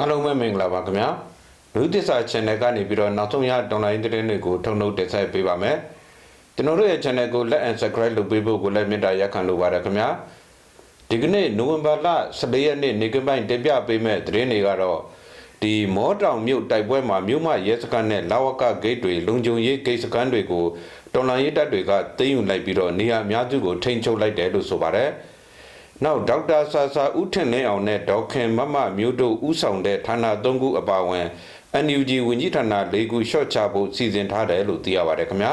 အားလုံးပဲမင်္ဂလာပါခင်ဗျာလူသစ္စာ channel ကနေပြီးတော့နောက်ဆုံးရဒေါ်လာရင်းသတင်းတွေကိုထုတ်နှုတ်တင်ဆက်ပေးပါမယ်ကျွန်တော်တို့ရဲ့ channel ကို like and subscribe လုပ်ပေးဖို့ကိုလည်းမေတ္တာရက်ခံလိုပါတယ်ခင်ဗျာဒီကနေ့နိုဝင်ဘာလ14ရက်နေ့နေကပိုင်းတင်ပြပေးမဲ့သတင်းတွေကတော့ဒီမောတောင်မြို့တိုက်ပွဲမှာမြို့မရဲစခန်းနဲ့လာဝကဂိတ်တွေလုံခြုံရေးဂိတ်စခန်းတွေကိုတော်လှန်ရေးတပ်တွေကသိမ်းယူလိုက်ပြီးတော့နေရာအများစုကိုထိန်းချုပ်လိုက်တယ်လို့ဆိုပါတယ် နောက်ဒေါက်တာဆာဆာဦးထင်လင်းအောင်နဲ့ဒေါက်ခင်မမမျိုးတို့ဦးဆောင်တဲ့ဌာန၃ခုအပါအဝင် NUG ဝန်ကြီးဌာန၄ခုရှော့ချဖို့စီစဉ်ထားတယ်လို့သိရပါတယ်ခင်ဗျာ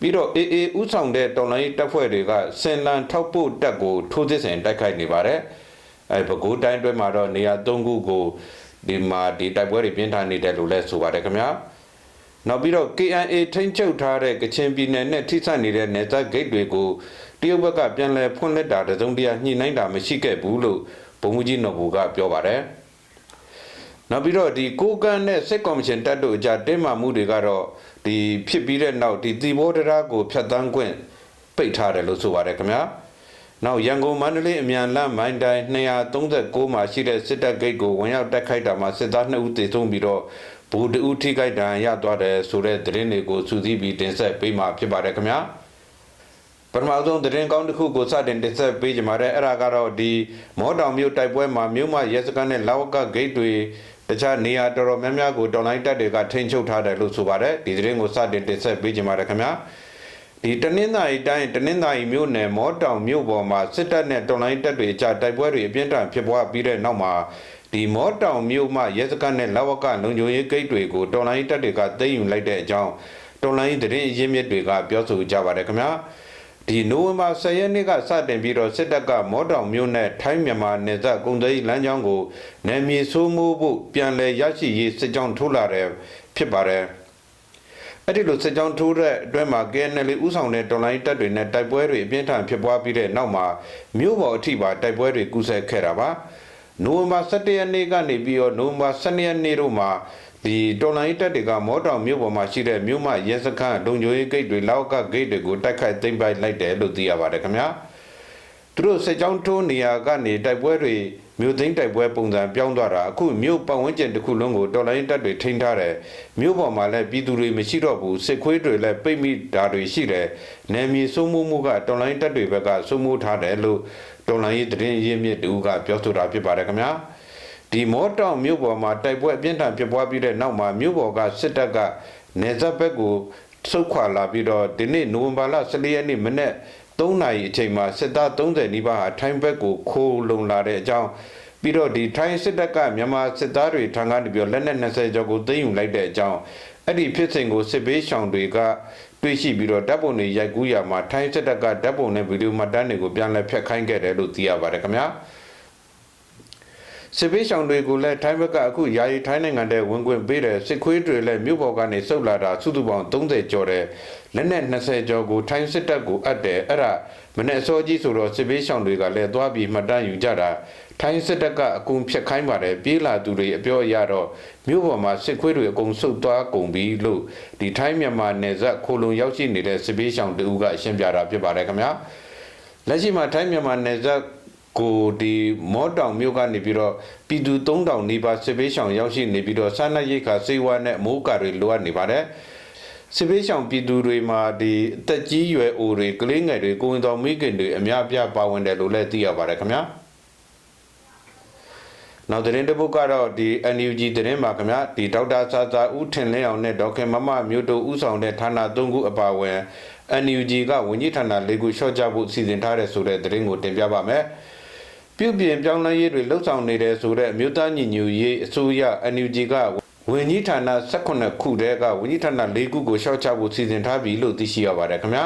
ပြီးတော့ AA ဦးဆောင်တဲ့တော်လိုင်းတပ်ဖွဲ့တွေကစင်လန်ထောက်ပို့တပ်ကိုထိုးစစ်ဆင်တိုက်ခိုက်နေပါတယ်အဲပဲခူးတိုင်းအတွင်းမှာတော့နေရာ၃ခုကိုဒီမှာဒီတိုက်ပွဲတွေပြင်းထန်နေတယ်လို့လည်းဆိုပါတယ်ခင်ဗျာနောက်ပြီးတော့ KNA ထိန်းချုပ်ထားတဲ့ကချင်ပြည်နယ်နဲ့ထိစပ်နေတဲ့နယ်စပ်ဂိတ်တွေကို တရုတ်ဘက်ကပြန်လည်ဖွင့်လှစ်တာတစုံတရာညှိနှိုင်းတာမရှိခဲ့ဘူးလို့ဗိုလ်မှူးကြီးနော်ဘူကပြောပါတယ်။နောက်ပြီးတော့ဒီကိုကန်နဲ့စစ်ကော်မရှင်တပ်တို့အကြတင်းမာမှုတွေကတော့ဒီဖြစ်ပြီးတဲ့နောက်ဒီသီဘောတရားကိုဖျက်ဆီးခွင့်ပိတ်ထားတယ်လို့ဆိုပါတယ်ခင်ဗျာ။နောက်ရန်ကုန်မန္တလေးအမြန်လမ်းမိုင်းတိုင်း239မှာရှိတဲ့စစ်တပ်ဂိတ်ကိုဝင်ရောက်တိုက်ခိုက်တာမှာစစ်သား2ဦးသေဆုံးပြီးတော့ဘူတဦးထိခိုက်ဒဏ်ရာရသွားတယ်ဆိုတဲ့သတင်းတွေကိုစူးစီးပြီးတင်ဆက်ပေးမှာဖြစ်ပါတယ်ခင်ဗျာ။ ပထမဆုံးသတင်းကောင်းတစ်ခုကိုစတင်တင်ဆက်ပေးကြပါရယ်အဲ့ဒါကတော့ဒီမောတောင်မြို့တိုက်ပွဲမှာမြို့မရဲစခန်းနဲ့လာဝကဂိတ်တွေတခြားနေရာတော်တော်များများကိုတော်လိုင်းတပ်တွေကထိန်းချုပ်ထားတယ်လို့ဆိုပါတယ်ဒီသတင်းကိုစတင်တင်ဆက်ပေးကြပါရယ်ခင်ဗျာဒီတနင်္သာရီတိုင်းတနင်္သာရီမြို့နယ်မောတောင်မြို့ပေါ်မှာစစ်တပ်နဲ့တော်လိုင်းတပ်တွေအကြတိုက်ပွဲတွေအပြင်းထန်ဖြစ်ပွားပြီးတဲ့နောက်မှာဒီမောတောင်မြို့မှာရဲစခန်းနဲ့လာဝကလုံခြုံရေးဂိတ်တွေကိုတော်လိုင်းတပ်တွေကသိမ်းယူလိုက်တဲ့အကြောင်းတော်လိုင်းသတင်းအရင်းမြစ်တွေကပြောဆိုကြပါတယ်ခင်ဗျာ ဒီနိုဝင်ဘာ10ရက်နေ့ကစတင်ပြီးတော့စစ်တပ်ကမောတောင်မြို့နယ်ထိုင်းမြန်မာနယ်စပ်ကုန်သွယ်ရေးလမ်းကြောင်းကိုနယ်မြေဆိုးမိုးဖို့ပြန်လည်ရရှိရေးစစ်ကြောင်းထိုးလာတယ်ဖြစ်ပါတယ်အဲ့ဒီလိုစစ်ကြောင်းထိုးတဲ့အတွင်းမှာ KNL ဥဆောင်တဲ့တော်လိုင်းတပ်တွေနဲ့တိုက်ပွဲတွေအပြင်းထန်ဖြစ်ပွားပြီးတဲ့နောက်မှာမြို့ပေါ်အထိပါတိုက်ပွဲတွေကူးဆက်ခဲ့တာပါနိုဝင်ဘာ17ရက်နေ့ကနေပြီးတော့နိုဝင်ဘာ12ရက်နေ့တို့မှာ ဒီတော်လိုင်းတက်တွေကမောတောင်မြို့ပေါ်မှာရှိတဲ့မြို့မရဲစခန်းလုံခြုံရေးဂိတ်တွေလောက်ကဂိတ်တွေကိုတိုက်ခိုက်သိမ်းပိုက်လိုက်တယ်လို့သိရပါတယ်ခင်ဗျာသူတို့စစ်ကြောင်းထိုးနေရာကနေတိုက်ပွဲတွေမြို့သိမ်းတိုက်ပွဲပုံစံပြောင်းသွားတာအခုမြို့ပတ်ဝန်းကျင်တစ်ခုလုံးကိုတော်လိုင်းတက်တွေထိန်းထားတယ်မြို့ပေါ်မှာလည်းပြည်သူတွေမရှိတော့ဘူးစစ်ခွေးတွေလည်းပိတ်မိတာတွေရှိတယ်နယ်မြေစိုးမိုးမှုကတော်လိုင်းတက်တွေဘက်ကစိုးမိုးထားတယ်လို့တော်လိုင်းရေးသတင်းရင်းမြစ်တူကပြောဆိုတာဖြစ်ပါတယ်ခင်ဗျာ ဒီမောတောင်မြို့ပေါ်မှာတိုက်ပွဲအပြင်းထန်ဖြစ်ပွားပြီးတဲ့နောက်မှာမြို့ပေါ်ကစစ်တပ်ကနေဇက်ဘက်ကိုဆုတ်ခွာလာပြီးတော့ဒီနေ့နိုဝင်ဘာလ14ရက်နေ့မနေ့3နာရီအချိန်မှာစစ်သား30နီးပါးဟာထိုင်းဘက်ကိုခိုးလုံလာတဲ့အကြောင်းပြီးတော့ဒီထိုင်းစစ်တပ်ကမြန်မာစစ်သားတွေထံကနေပြီးလက်နက်20ကျော်ကိုသိမ်းယူလိုက်တဲ့အကြောင်းအဲ့ဒီဖြစ်စဉ်ကိုစစ်ဘေးရှောင်တွေကတွေ့ရှိပြီးတော့တပ်ပုံတွေရိုက်ကူးရမှာထိုင်းစစ်တပ်ကတပ်ပုံနဲ့ဗီဒီယိုမှတ်တမ်းတွေကိုပြန်လည်ဖျက်ခိုင်းခဲ့တယ်လို့သိရပါတယ်ခင်ဗျာ။ စစ်ပေးဆောင်တွေကိုလည်းထိုင်းဘက်ကအခုယာယီထိုင်းနိုင်ငံတဲ့ဝင်ခွင့်ပေးတယ်စစ်ခွေးတွေလည်းမြို့ပေါ်ကနေစုပ်လာတာစုစုပေါင်း30ကျော်တယ်လက်နက်20ကျော်ကိုထိုင်းစစ်တပ်ကိုအပ်တယ်အဲ့ဒါမနေ့အစောကြီးဆိုတော့စစ်ပေးဆောင်တွေကလည်းသွားပြီးမှတ်တမ်းယူကြတာထိုင်းစစ်တပ်ကအကုန်ဖြတ်ခိုင်းပါတယ်ပြေးလာသူတွေအပြောအရတော့မြို့ပေါ်မှာစစ်ခွေးတွေအကုန်စုပ်သွားကုန်ပြီလို့ဒီထိုင်းမြန်မာနယ်စပ်ခိုလုံရောက်ရှိနေတဲ့စစ်ပေးဆောင်တူကရှင်းပြတာဖြစ်ပါတယ်ခင်ဗျာလက်ရှိမှာထိုင်းမြန်မာနယ်စပ် ကိုဒီမောတောင်မြို့ကနေပြီးတော့ပြည်သူ3000နီးပါးစစ်ပေးဆောင်ရောက်ရှိနေပြီးတော့စားနပ်ရိက္ခာစေဝါနဲ့မိုးကာတွေလိုအပ်နေပါတယ်စစ်ပေးဆောင်ပြည်သူတွေမှာဒီအသက်ကြီးရွယ်အိုတွေကလေးငယ်တွေကိုဝင်တော်မိခင်တွေအများပြပါဝင်တယ်လို့လည်းသိရပါတယ်ခင်ဗျာနောက်သတင်းတစ်ပုဒ်ကတော့ဒီ NUG သတင်းမှာခင်ဗျာဒီဒေါက်တာစာစာဦးထင်လင်းအောင်နဲ့ဒေါက်ခင်မမမျိုးတို့ဦးဆောင်တဲ့ဌာန၃ခုအပါအဝင် NUG ကဝန်ကြီးဌာန၄ခုရှော့ချဖို့စီစဉ်ထားတဲ့ဆိုတဲ့သတင်းကိုတင်ပြပါမယ်။ ပြုပြင်ပြောင်းလဲရေးတွေလှုပ်ဆောင်နေတယ်ဆိုတဲ့အမျိုးသားညီညွတ်ရေးအစိုးရ NUG ကဝန်ကြီးဌာန18ခုတည်းကဝန်ကြီးဌာန၄ခုကိုရှော့ချဖို့စီစဉ်ထားပြီလို့သိရှိရပါတယ်ခင်ဗျာ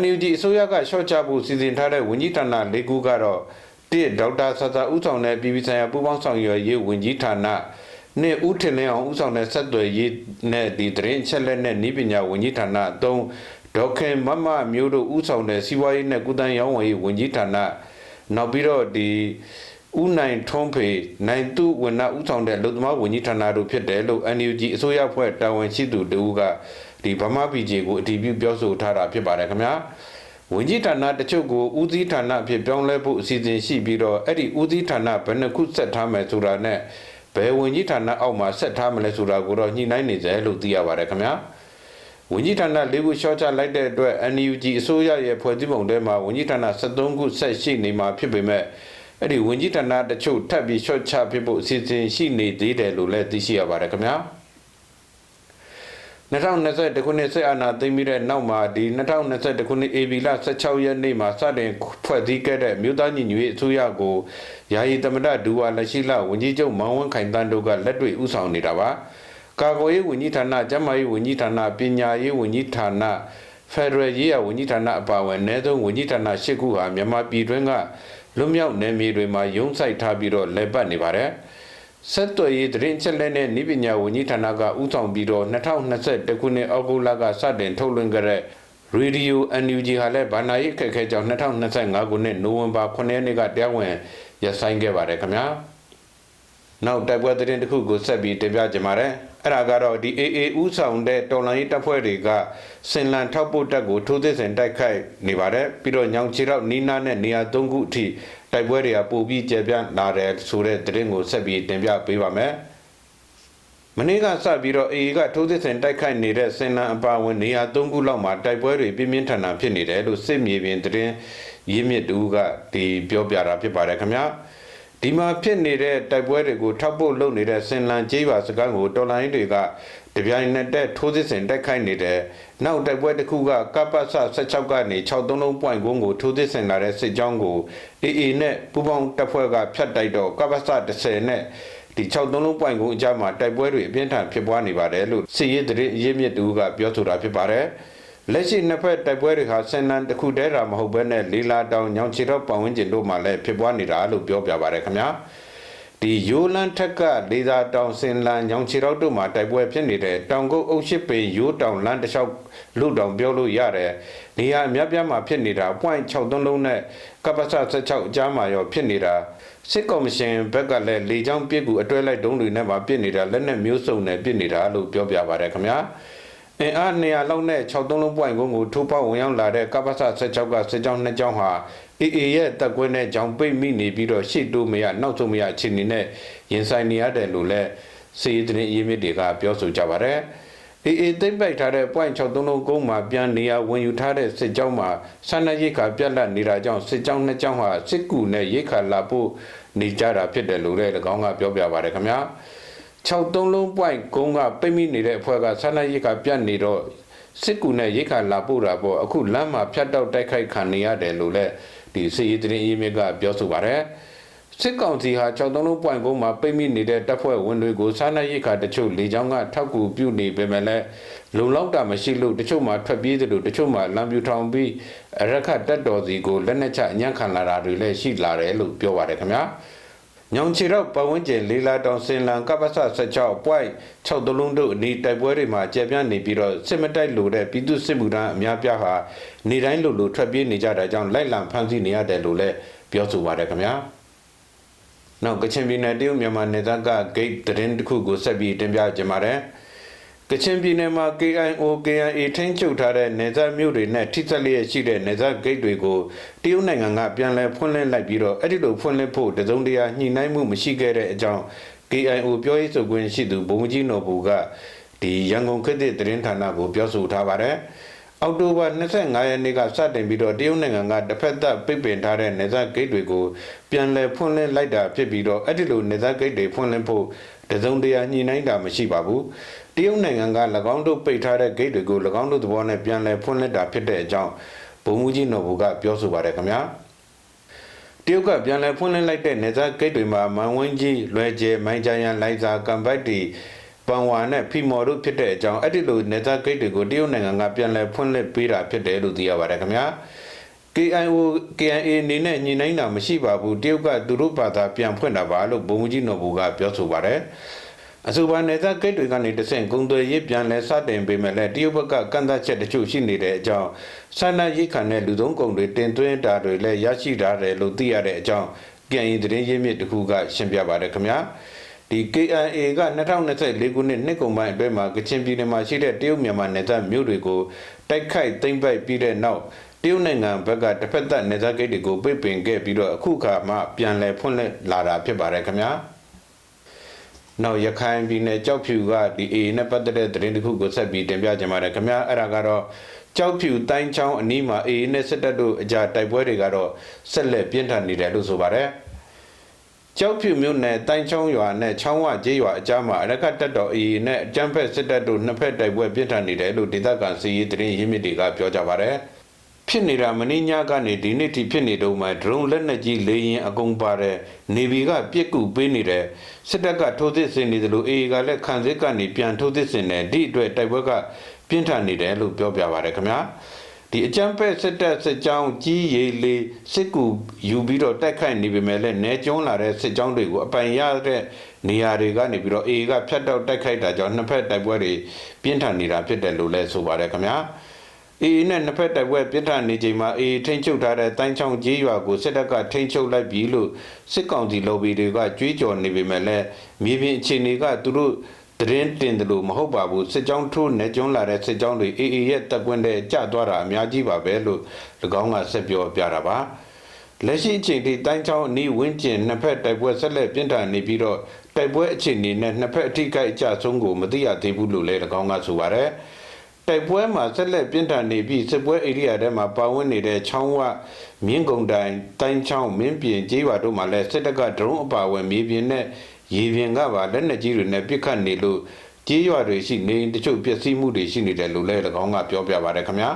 NUG အစိုးရကရှော့ချဖို့စီစဉ်ထားတဲ့ဝန်ကြီးဌာန၄ခုကတော့တစ်ဒေါက်တာဆသာဦးဆောင်တဲ့ပြည်ပဆိုင်ရာပူးပေါင်းဆောင်ရွက်ရေးဝန်ကြီးဌာနနှစ်ဦးထင်လင်းအောင်ဦးဆောင်တဲ့ဆက်သွယ်ရေးနဲ့ဒီသတင်းချက်လက်နဲ့ဤပညာဝန်ကြီးဌာန၃ဒေါက်ခင်မမမျိုးတို့ဦးဆောင်တဲ့စီးပွားရေးနဲ့ကုသရေးရောင်းဝယ်ရေးဝန်ကြီးဌာန နောက်ပြီးတော့ဒီဦးနိုင်ထွန်းဖေနိုင်သူဝန်နာဦးဆောင်တဲ့လူသမားဝန်ကြီးဌာနတို့ဖြစ်တယ်လို့ NUG အစိုးရဖွဲ့တာဝန်ရှိသူတူကဒီဗမာပြည်ကြီးကိုအတည်ပြုပြောဆိုထားတာဖြစ်ပါတယ်ခင်ဗျာဝန်ကြီးဌာနတချို့ကိုဦးစီးဌာနအဖြစ်ပြောင်းလဲဖို့အစီအစဉ်ရှိပြီးတော့အဲ့ဒီဦးစီးဌာနဘယ်နှခုဆက်ထားမယ်ဆိုတာနဲ့ဘယ်ဝင်ကြီးဌာနအောက်မှာဆက်ထားမလဲဆိုတာကိုတော့ညှိနှိုင်းနေကြလို့သိရပါတယ်ခင်ဗျာ ဝင်ကြီးဌာန၄ခုရှော့ချလိုက်တဲ့အတွက် NUG အစိုးရရဲ့ဖွဲ့စည်းပုံထဲမှာဝင်ကြီးဌာန73ခုဆက်ရှိနေမှာဖြစ်ပေမဲ့အဲ့ဒီဝင်ကြီးဌာနတချို့ထပ်ပြီးရှော့ချဖြစ်ဖို့အစီအစဉ်ရှိနေသေးတယ်လို့လည်းသိရှိရပါတယ်ခင်ဗျာ2021ခုနှစ်ဆက်အာဏာသိမ်းပြီးတဲ့နောက်မှာဒီ2021ခုနှစ် AB လ16ရက်နေ့မှာစတင်ဖွဲ့စည်းခဲ့တဲ့မြို့သားညီညွတ်ရေးအစိုးရကိုယာယီသမ္မတဒူဝါလက်ရှိလဝန်ကြီးချုပ်မောင်ဝင်းခိုင်တန်းတို့ကလက်တွေ့ဥဆောင်နေတာပါ ကာကွယ်ရေးဝန်ကြီးဌာနကျန်းမာရေးဝန်ကြီးဌာနပညာရေးဝန်ကြီးဌာနဖက်ဒရယ်ရေးရာဝန်ကြီးဌာနအပါအဝင်အနည်းဆုံးဝန်ကြီးဌာန၈ခုဟာမြန်မာပြည်တွင်းကလွတ်မြောက်နယ်မြေတွေမှာရုံးစိုက်ထားပြီးတော့လည်ပတ်နေပါတယ်ဆက်သွယ်ရေးသတင်းချက်လက်နဲ့ဤပညာဝန်ကြီးဌာနကဥဆောင်ပြီးတော့2021ခုနှစ်အောက်တိုဘာလကစတင်ထုတ်လွှင့်ခဲ့တဲ့ Radio NUG ဟာလည်းဗန္နာရေးခက်ခဲကြောင်း2025ခုနှစ်နိုဝင်ဘာ9ရက်နေ့ကတရားဝင်ရဆိုင်ခဲ့ပါတယ်ခင်ဗျာ နောက်တိုက်ပွဲသတင်းတစ်ခုကိုဆက်ပြီးတင်ပြကြပါမယ်အဲ့ဒါကတော့ဒီ AA ဥဆောင်တဲ့တော်လိုင်းတပ်ဖွဲ့တွေကစင်လန်ထောက်ပို့တပ်ကိုထိုးသစ်စင်တိုက်ခိုက်နေပါတယ်ပြီးတော့ညောင်ချီတော့နီးနားနဲ့နေရာ၃ခုအထိတိုက်ပွဲတွေကပိုပြီးကျေပြန့်လာတယ်ဆိုတဲ့သတင်းကိုဆက်ပြီးတင်ပြပေးပါမယ်မနေ့ကစပြီးတော့ AA ကထိုးစစ်ဆင်တိုက်ခိုက်နေတဲ့စင်လန်အပါအဝင်နေရာ၃ခုလောက်မှာတိုက်ပွဲတွေပြင်းပြင်းထန်ထန်ဖြစ်နေတယ်လို့စစ်မြေပြင်သတင်းရင်းမြစ်တူကဒီပြောပြတာဖြစ်ပါတယ်ခင်ဗျာ ဒီမှာဖြစ်နေတဲ့တိုက်ပွဲတွေကိုထောက်ပို့လုပ်နေတဲ့စင်လန်ကျေးရွာစခန်းကိုတော်လိုင်းတွေကတပြိုင်နက်တည်းထိုးစစ်ဆင်တိုက်ခိုက်နေတယ်နောက်တိုက်ပွဲတစ်ခုကကပ္ပစ16ကနေ63လုံးပွိုင်ကုန်းကိုထိုးစစ်ဆင်လာတဲ့စစ်ကြောင်းကို AA နဲ့ပူးပေါင်းတပ်ဖွဲ့ကဖျက်တိုက်တော့ကပ္ပစ10နဲ့ဒီ63လုံးပွိုင်ကုန်းအကြမှာတိုက်ပွဲတွေအပြင်းထန်ဖြစ်ပွားနေပါတယ်လို့စစ်ရေးသတင်းအရေးမြစ်တူကပြောဆိုတာဖြစ်ပါတယ် လက်ရှိနှစ်ဖက်တိုက်ပွဲတွေဟာစင်နန်တစ်ခုတည်းတာမဟုတ်ဘဲနဲ့လီလာတောင်ညောင်ချီတော့ပတ်ဝန်းကျင်တို့မှာလည်းဖြစ်ပွားနေတာလို့ပြောပြပါတယ်ခင်ဗျာဒီယိုလန်ထက်ကလေသာတောင်စင်လန်ညောင်ချီတော့တို့မှာတိုက်ပွဲဖြစ်နေတဲ့တောင်ကုတ်အုပ်ရှိပင်ယိုးတောင်လန်တစ်လျှောက်လူတောင်ပြောလို့ရတယ်နေရာအများပြားမှာဖြစ်နေတာ .63 လုံးနဲ့ကပ္ပစ16အကြားမှာရောဖြစ်နေတာစစ်ကော်မရှင်ဘက်ကလည်းလေကြောင်းပြစ်ကူအတွဲလိုက်တုံးတွေနဲ့ပါပြစ်နေတာလက်နဲ့မျိုးစုံနဲ့ပြစ်နေတာလို့ပြောပြပါတယ်ခင်ဗျာ အင်အား200လောက်နဲ့63လုံးပွိုင်ကုန်းကိုထိုးပေါက်ဝင်ရောက်လာတဲ့ကပ္ပစ16ကစစ်ကြောင်းနှစ်ကြောင်းဟာအေအေရဲ့တက်ကွင်းနဲ့ကြောင်ပိတ်မိနေပြီးတော့ရှေ့တိုးမရနောက်ဆုံးမရအခြေအနေနဲ့ရင်ဆိုင်နေရတယ်လို့လည်းစီးသတင်းအရေးမြစ်တွေကပြောဆိုကြပါတယ်အေအေသိမ့်ပိုက်ထားတဲ့ .63 လုံးကုန်းမှာပြန်နေရဝင်ယူထားတဲ့စစ်ကြောင်းမှာဆန္ဒရိတ်ခါပြက်လက်နေတာကြောင့်စစ်ကြောင်းနှစ်ကြောင်းဟာစစ်ကူနဲ့ရိတ်ခါလာဖို့နေကြတာဖြစ်တယ်လို့လည်း၎င်းကပြောပြပါတယ်ခင်ဗျာ 63လုံး point ကုန်းကပိတ်မိနေတဲ့အဖွဲ့ကဆန္ဒရိတ်ခါပြက်နေတော့စစ်ကူနဲ့ရိတ်ခါလာပို့တာပေါ့အခုလမ်းမှာဖြတ်တောက်တိုက်ခိုက်ခံနေရတယ်လို့လည်းဒီစီရီသတင်းအရေးမြစ်ကပြောဆိုပါတယ်စစ်ကောင်စီဟာ63လုံးပွိုင်ကုန်းမှာပိတ်မိနေတဲ့တပ်ဖွဲ့ဝင်တွေကိုစားနပ်ရိက္ခာတချို့လေကြောင်းကထောက်ကူပြုနေပေမဲ့လည်းလုံလောက်တာမရှိလို့တချို့မှာထွက်ပြေးတယ်လို့တချို့မှာလမ်းပြူထောင်ပြီးအရက်ခတ်တက်တော်စီကိုလက်နက်ချအညံ့ခံလာတာတွေလည်းရှိလာတယ်လို့ပြောပါတယ်ခင်ဗျာ ညောင်ချီတော့ပဝန်းကျင်လေးလာတောင်စင်လန်ကပ္ပစ16 point 6တလုံးတို့အနီးတိုက်ပွဲတွေမှာကျေပြန့်နေပြီးတော့စစ်မတိုက်လို့တဲ့ပြည်သူစစ်မှုထမ်းအများပြားဟာနေတိုင်းလို့လို့ထွက်ပြေးနေကြတာကြောင့်လိုက်လံဖမ်းဆီးနေရတယ်လို့လည်းပြောဆိုပါတယ်ခင်ဗျာနောက်ကချင်ပြည်နယ်တရုတ်မြန်မာနယ်စပ်ကဂိတ်သတင်းတစ်ခုကိုဆက်ပြီးတင်ပြကြပါမယ် ကချင်ပြည်နယ်မှာ KIO KIA ထိန်းချုပ်ထားတဲ့နယ်စပ်မြို့တွေနဲ့ထိစပ်လျက်ရှိတဲ့နယ်စပ်ဂိတ်တွေကိုတရုတ်နိုင်ငံကပြန်လည်ဖွင့်လှစ်လိုက်ပြီးတော့အဲ့ဒီလိုဖွင့်လှစ်ဖို့တစုံတရာညှိနှိုင်းမှုမရှိခဲ့တဲ့အကြောင်း KIO ပြောရေးဆိုခွင့်ရှိသူဗိုလ်မှူးကြီးနော်ဘူကဒီရန်ကုန်ခေတ်သစ်သတင်းဌာနကိုပြောဆိုထားပါတယ်။အောက်တိုဘာ25ရက်နေ့ကစတင်ပြီးတော့တရုတ်နိုင်ငံကတစ်ဖက်သက်ပိတ်ပင်ထားတဲ့နေဇာဂိတ်တွေကိုပြန်လည်ဖွင့်လှစ်လိုက်တာဖြစ်ပြီးတော့အဲ့ဒီလိုနေဇာဂိတ်တွေဖွင့်လှစ်ဖို့ တစုံတရာညှိနှိုင်းတာမရှိပါဘူး။တရုတ်နိုင်ငံက၎င်းတို့ပိတ်ထားတဲ့ဂိတ်တွေကို၎င်းတို့သဘောနဲ့ပြန်လည်ဖွင့်လှစ်တာဖြစ်တဲ့အကြောင်းဗိုလ်မှူးကြီးနော်ဘူကပြောဆိုပါတယ်ခင်ဗျာ။တရုတ်ကပြန်လည်ဖွင့်လှစ်လိုက်တဲ့နေဇာဂိတ်တွေမှာမန်ဝင်းကြီးလွယ်ကျဲမိုင်းကြရန်လိုင်ဇာကံပိုက်တီပန်ဝါနဲ့ဖီမော်တို့ဖြစ်တဲ့အကြောင်းအဲ့ဒီလိုနေသားဂိတ်တွေကိုတရုတ်နိုင်ငံကပြန်လည်ဖွင့်လှစ်ပေးတာဖြစ်တယ်လို့သိရပါတယ်ခင်ဗျာ KIO KIA အနေနဲ့ညှိနှိုင်းတာမရှိပါဘူးတရုတ်ကသူတို့ဘာသာပြန်ဖွင့်တာပါလို့ဘုံကြီးနော်ဘူကပြောဆိုပါတယ်အဆိုပါနေသားဂိတ်တွေကနေတဆင့်ဂုံသွေရေးပြန်လဲစတင်ပေးမယ်လဲတရုတ်ဘက်ကကန့်သတ်ချက်တချို့ရှိနေတဲ့အကြောင်းဆန္ဒရိတ်ခံတဲ့လူသုံးကုန်တွေတင်သွင်းတာတွေလည်းရရှိထားတယ်လို့သိရတဲ့အကြောင်းပြန်ရင်သတင်းရင်းမြစ်တစ်ခုကရှင်းပြပါတယ်ခင်ဗျာဒီ KIA က2024ခုနှစ်နှစ်ကုန်ပိုင်းအတွင်းမှာကချင်ပြည်နယ်မှာရှိတဲ့တရုတ်မြန်မာနယ်စပ်မြို့တွေကိုတိုက်ခိုက်သိမ်းပိုက်ပြီးတဲ့နောက် တရုတ်နိုင်ငံဘက်ကတစ်ဖက်သက်နယ်စပ်ဂိတ်တွေကိုပိတ်ပင်ခဲ့ပြီးတော့အခုခါမှပြန်လည်ဖွင့်လှစ်လာတာဖြစ်ပါတယ်ခင်ဗျာနောက်ရခိုင်ပြည်နယ်ကြောက်ဖြူကဒီအေနဲ့ပတ်သက်တဲ့သတင်းတစ်ခုကိုဆက်ပြီးတင်ပြကြပါမယ်ခင်ဗျာအဲ့ဒါကတော့ကြောက်ဖြူတိုင်းချောင်းအနီးမှာအေနဲ့စစ်တပ်တို့အကြတိုက်ပွဲတွေကတော့ဆက်လက်ပြင်းထန်နေတယ်လို့ဆိုပါတယ်ကြောက်ဖြူမြို့နယ်တိုင်းချောင်းရွာနဲ့ချောင်းဝကျေးရွာအကြားမှာအရကတက်တော်အေနဲ့အကြမ်းဖက်စစ်တပ်တို့နှစ်ဖက်တိုက်ပွဲပြင်းထန်နေတယ်လို့ဒေသခံစီရေးသတင်းရင်းမြစ်တွေကပြောကြပါတယ် ဖြစ်နေတာမင်းညကနေဒီနေ့ထိဖြစ်နေတော့မှဒရုန်းလက်နက်ကြီးလေရင်အကုန်ပါတဲ့နေဗီကပြစ်ကူပေးနေတဲ့စစ်တပ်ကထိုးသစ်စင်နေတယ်လို့အေကလည်းခံစစ်ကနေပြန်ထိုးသစ်စင်တယ်ဒီအတွက်တိုက်ပွဲကပြင်းထန်နေတယ်လို့ပြောပြပါရခင်ဗျာဒီအကြမ်းဖက်စစ်တပ်စစ်ကြောင်းကြီးရီလေးစစ်ကူယူပြီးတော့တိုက်ခိုက်နေပေမဲ့လည်းနေကျုံးလာတဲ့စစ်ကြောင်းတွေကိုအပိုင်ရတဲ့နေရာတွေကနေပြီးတော့အေကဖြတ်တောက်တိုက်ခိုက်တာကြောင့်နှစ်ဖက်တိုက်ပွဲတွေပြင်းထန်နေတာဖြစ်တယ်လို့လည်းဆိုပါတယ်ခင်ဗျာ အေးနဲ့နှစ်ဖက်တိုက်ပွဲပြစ်ထန်နေချိန်မှာအေးထိန်ချုပ်ထားတဲ့တိုင်းချောင်းကြီးရွာကိုစစ်တပ်ကထိန်ချုပ်လိုက်ပြီလို့စစ်ကောင်စီလော်ဘီတွေကကြွေးကြော်နေပေမဲ့လည်းမြေပြင်အခြေအနေကသူတို့သတင်းတင်တယ်လို့မဟုတ်ပါဘူးစစ်ကြောင်းထိုးနေကျုံလာတဲ့စစ်ကြောင်းတွေအေးအေးရဲ့တပ်ကွင်းတဲ့ကြသွားတာအများကြီးပါပဲလို့၎င်းကဆက်ပြောပြတာပါလက်ရှိအချိန်ထိတိုင်းချောင်းအနီးဝင်းကျင်နှစ်ဖက်တိုက်ပွဲဆက်လက်ပြင်းထန်နေပြီးတော့တိုက်ပွဲအခြေအနေနဲ့နှစ်ဖက်အထိကိအကြဆုံးကိုမသိရသေးဘူးလို့လည်း၎င်းကဆိုပါတယ် တိုက်ပွဲမှာဆက်လက်ပြင်းထန်နေပြီးစစ်ပွဲဧရိယာထဲမှာပါဝင်နေတဲ့ချောင်းဝမြင်းကုံတိုင်တိုင်းချောင်းမင်းပြင်ကျေးရွာတို့မှာလည်းစစ်တပ်ကဒရုန်းအပါအဝင်မြေပြင်နဲ့ရေပြင်ကပါလက်နက်ကြီးတွေနဲ့ပစ်ခတ်နေလို့ကျေးရွာတွေရှိနေတချို့ပျက်စီးမှုတွေရှိနေတယ်လို့လည်း၎င်းကပြောပြပါရခင်ဗျာ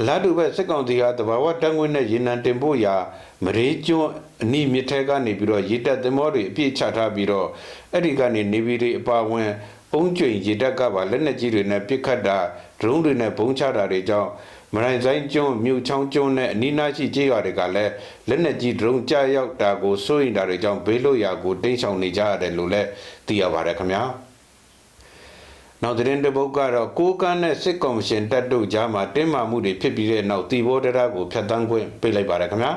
အလားတူပဲစစ်ကောင်စီဟာတဘာဝတန်ငွေနဲ့ရေနံတင်ဖို့ရာမရေကျွန်းအနီးမြစ်ထဲကနေပြီးတော့ရေတက်သင်္ဘောတွေအပြည့်ချထားပြီးတော့အဲ့ဒီကနေနေပြည်တော်အပါအဝင် အုံကျိန်ရေတက်ကပါလက်နက်ကြီးတွေနဲ့ပစ်ခတ်တာဒရုန်းတွေနဲ့ဘုံချတာတွေကြောင့်မရိုင်ဆိုင်ကျွန်းမြို့ချောင်းကျွန်းနဲ့အနီးနားရှိကျေးရွာတွေကလည်းလက်နက်ကြီးဒရုန်းကြရောက်တာကိုစိုးရင်တာတွေကြောင့်ဘေးလွတ်ရာကိုတိမ်းရှောင်နေကြရတယ်လို့လည်းသိရပါတယ်ခင်ဗျာနောက်သတင်းတစ်ပုဒ်ကတော့ကိုးကန်းနဲ့စစ်ကော်မရှင်တပ်တို့ကြားမှာတင်းမာမှုတွေဖြစ်ပြီးတဲ့နောက်တီဘောတရားကိုဖျက်ဆီးခွင့်ပေးလိုက်ပါတယ်ခင်ဗျာ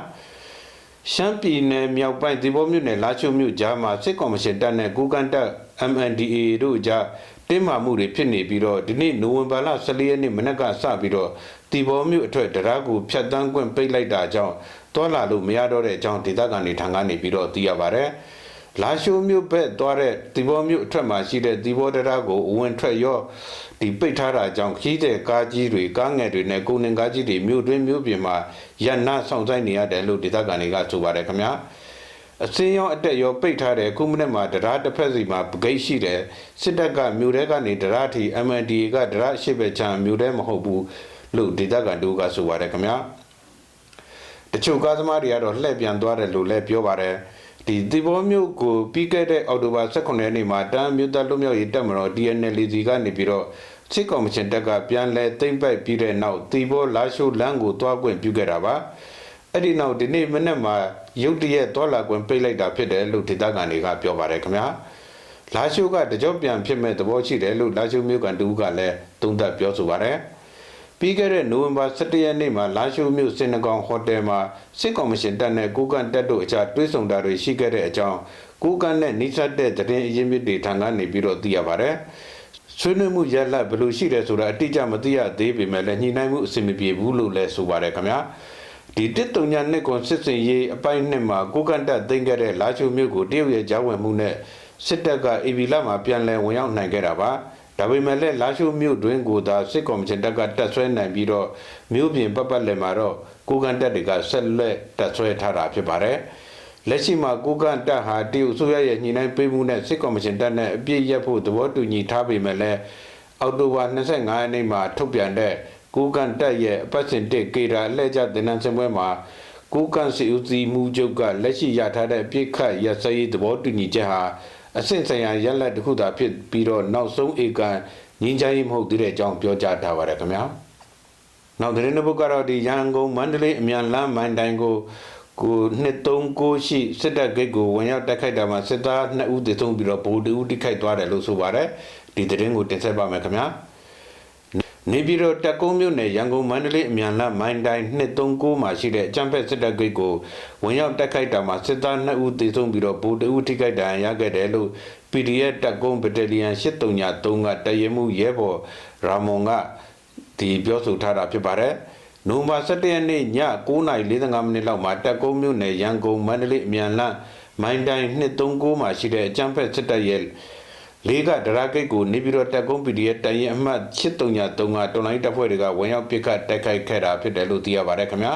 ရှမ်းပြည်နယ်မြောက်ပိုင်းဒီဘောမြို့နယ်လာချိုမြို့ကြားမှာစစ်ကောင်မရှင်တပ်နဲ့ကူကန်တပ် MNDAA တို့ကြားတင်းမာမှုတွေဖြစ်နေပြီးတော့ဒီနေ့နိုဝင်ဘာလ14ရက်နေ့မနက်ကစပြီးတော့ဒီဘောမြို့အထက်တရားကိုဖျက်ဆီးခွင့်ပိတ်လိုက်တာကြောင့်တောလာလို့မရတော့တဲ့အကြောင်းဒေသခံတွေထံကနေပြီးတော့သိရပါတယ်။လာရှိုးမြို့ဘက်သွားတဲ့ဒီဘောမြို့အထက်မှာရှိတဲ့ဒီဘောတရားကိုအဝင်ထွက်ရောဒီပိတ်ထားတာကြောင့်ခီးတဲ့ကားကြီးတွေကားငယ်တွေနဲ့ကုန်တင်ကားကြီးတွေမြို့တွင်းမြို့ပြင်မှာရန်နာဆောင်ဆိုင်နေရတယ်လို့ဒေသခံတွေကဆိုပါတယ်ခင်ဗျာ အစင်းရောအတက်ရောပိတ်ထားတယ်ခုမိနစ်မှာတရားတစ်ဖက်စီမှာပဂိတ်ရှိတယ်စစ်တပ်ကမြို့ထဲကနေတရားထီ MNDA ကတရားရှိပဲချမ်းမြို့ထဲမဟုတ်ဘူးလို့ဒေသခံတို့ကဆိုပါတယ်ခင်ဗျာတချို့ကားသမားတွေကတော့လှည့်ပြန်သွားတယ်လို့လည်းပြောပါတယ်ဒီဒီဘောမျိုးကိုပြီးခဲ့တဲ့အောက်တိုဘာ18ရက်နေ့မှာတမ်းမြို့သားလူမျိုးရေးတက်မတော် DNL စီကနေပြီးတော့စစ်ကောင်မရှင်တက်ကပြန်လဲသိမ့်ပိုက်ပြီးတဲ့နောက်ဒီဘောလာရှိုးလမ်းကိုသွားခွင့်ပြုခဲ့တာပါအဲ့ဒီနောက်ဒီနေ့မနေ့မှာ ရုတ်တရက်သွားလာခွင့်ပိတ်လိုက်တာဖြစ်တယ်လို့ဒေသခံတွေကပြောပါတယ်ခင်ဗျာလာရှိုးကတကြောပြန်ဖြစ်မဲ့သဘောရှိတယ်လို့လာရှိုးမြို့ကန်တူကလည်းသုံးသပ်ပြောဆိုပါတယ်ပြီးခဲ့တဲ့နိုဝင်ဘာ17ရက်နေ့မှာလာရှိုးမြို့စင်နကောင်ဟိုတယ်မှာစစ်ကော်မရှင်တပ်နဲ့ကိုကန်တပ်တို့အကြားတွဲဆောင်တာတွေရှိခဲ့တဲ့အကြောင်းကိုကန်နဲ့နှိစက်တဲ့သတင်းအရင်းမြစ်တွေထံကနေပြီးတော့သိရပါတယ်။ဆွေးနွေးမှုရလဒ်ဘယ်လိုရှိတယ်ဆိုတာအတိအကျမသိရသေးပေမဲ့လည်းညှိနှိုင်းမှုအဆင်မပြေဘူးလို့လည်းဆိုပါတယ်ခင်ဗျာ။ ဒီတစ်တုံညာနှစ်ကွန်စစ်စင်ရေးအပိုင်းနှစ်မှာကိုကန်တပ်သိမ်းခဲ့တဲ့လာချိုမြို့ကိုတရုတ်ရဲ့ကြားဝင်မှုနဲ့စစ်တပ်ကအေဗီလာမှာပြန်လည်ဝင်ရောက်နိုင်ခဲ့တာပါ။ဒါပေမဲ့လည်းလာရှိုးမြို့တွင်ကိုသာစစ်ကော်မရှင်တပ်ကတက်ဆွဲနိုင်ပြီးတော့မြို့ပြင်ပတ်ပတ်လည်မှာတော့ကိုကန်တက်တွေကဆက်လက်တက်ဆွဲထားတာဖြစ်ပါတယ်။လက်ရှိမှာကိုကန်တက်ဟာတရုတ်ဆိုရရဲ့ညှိနှိုင်းပေးမှုနဲ့စစ်ကော်မရှင်တပ်နဲ့အပြည့်ရက်ဖို့သဘောတူညီထားပေမဲ့လည်းအောက်တိုဘာ25ရက်နေ့မှာထုတ်ပြန်တဲ့ ကိုကန်တက်ရဲ့အပတ်စဉ်တစ်ကေတာအလှည့်ကျတင်နန်းစင်ပွဲမှာကိုကန်စီဦးစီးမှုချုပ်ကလက်ရှိရထားတဲ့အပြစ်ခတ်ရစရေးသဘောတူညီချက်ဟာအဆင့်ဆိုင်ရာရက်လက်တစ်ခုသာဖြစ်ပြီးတော့နောက်ဆုံးဧကန်ငင်းချရေးမဟုတ်သေးတဲ့အကြောင်းပြောကြားထားပါတယ်ခင်ဗျာနောက်သတင်းတစ်ပုဒ်ကတော့ဒီရန်ကုန်မန္တလေးအမြန်လမ်းမိုင်းတိုင်းကိုကိုနှစ်39ရှိစစ်တပ်ဂိတ်ကိုဝင်ရောက်တိုက်ခိုက်တာမှာစစ်သား2ဦးသေဆုံးပြီးတော့ဗိုလ်2ဦးထိခိုက်သွားတယ်လို့ဆိုပါတယ်ဒီသတင်းကိုတင်ဆက်ပါမယ်ခင်ဗျာ နေပြည်တော်တက်ကုန်းမြို့နယ်ရန်ကုန်မန္တလေးအမြန်လမ်းမိုင်းတိုင်း239မှာရှိတဲ့အကြံဖက်စစ်တပ်ဂိတ်ကိုဝင်ရောက်တက်ခိုက်တာမှာစစ်သား2ဦးသေဆုံးပြီးတော့ဗိုလ်2ဦးထိခိုက်ဒဏ်ရာရခဲ့တယ်လို့ PDF တက်ကုန်းဘက်တလီယန်833ကတရမှုရဲဘော်ရာမွန်ကဒီပြောဆိုထားတာဖြစ်ပါတယ်။နိုဝင်ဘာ17ရက်နေ့ည9:45မိနစ်လောက်မှာတက်ကုန်းမြို့နယ်ရန်ကုန်မန္တလေးအမြန်လမ်းမိုင်းတိုင်း239မှာရှိတဲ့အကြမ်းဖက်စစ်တပ်ရဲ့ လေးကဒရာဂိတ်ကိုနေပြည်တော်တပ်ကုန်း PDF တိုင်ရင်အမှတ်8303ကတော်လိုင်းတပ်ဖွဲ့တွေကဝင်ရောက်ပစ်ခတ်တိုက်ခိုက်ခဲ့တာဖြစ်တယ်လို့သိရပါတယ်ခင်ဗျာ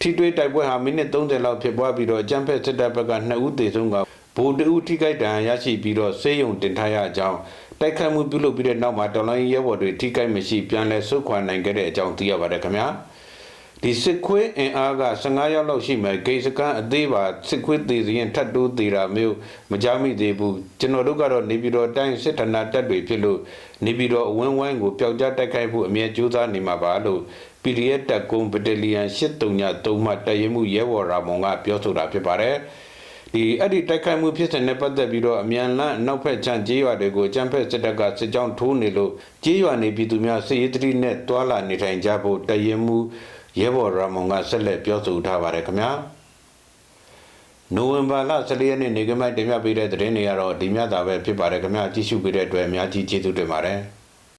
ထိတွေ့တိုက်ပွဲဟာမိနစ်30လောက်ဖြစ်ပွားပြီးတော့အကြမ်းဖက်စစ်တပ်ဘက်က2ဦးသေဆုံးကဗိုလ်တဦးထိခိုက်ဒဏ်ရာရရှိပြီးတော့ဆေးရုံတင်ထားရကြောင်းတိုက်ခိုက်မှုပြုလုပ်ပြီးတဲ့နောက်မှာတော်လိုင်းရဲဘော်တွေထိခိုက်မရှိပြန်လည်ဆုတ်ခွာနိုင်ခဲ့တဲ့အကြောင်းသိရပါတယ်ခင်ဗျာ ဒီစစ်ခွေးအင်အားက15ရောက်လောက်ရှိမယ်ဂိတ်စကန်အသေးပါစစ်ခွေးသေးစီရင်ထတ်တိုးသေးတာမျိုးမကြမိသေးဘူးကျွန်တော်တို့ကတော့နေပြည်တော်တိုင်းစစ်ဌာနတပ်တွေဖြစ်လို့နေပြည်တော်အဝင်းဝိုင်းကိုပျောက်ကြားတိုက်ခိုက်ဖို့အမြဲကြိုးစားနေမှာပါလို့ PDF တပ်ကုန်းဘတလီယန်833မှတပ်ရင်းမှုရဲဘော်ရာမုံကပြောဆိုတာဖြစ်ပါတယ်ဒီအဲ့ဒီတိုက်ခိုက်မှုဖြစ်စဉ်နဲ့ပတ်သက်ပြီးတော့အမြန်လန်းနောက်ဖက်ချမ်းကြေးရွာတွေကိုအကြမ်းဖက်စစ်တပ်ကစစ်ကြောင်းထိုးနေလို့ကြေးရွာနေပြည်သူများစစ်ရေးတတိနဲ့တွာလာနေထိုင်ကြဖို့တရင်မှု ရဲဘော်ရာမုံကဆက်လက်ပြောဆိုထားပါတယ်ခင်ဗျာနိုဝင်ဘာလ14ရက်နေ့နေကမိုက်တင်ပြပေးတဲ့သတင်းတွေကတော့ဒီမြတ်တာပဲဖြစ်ပါတယ်ခင်ဗျာကြည့်ရှုပေးတဲ့အတွက်အများကြီးကျေးဇူးတင်ပါတယ်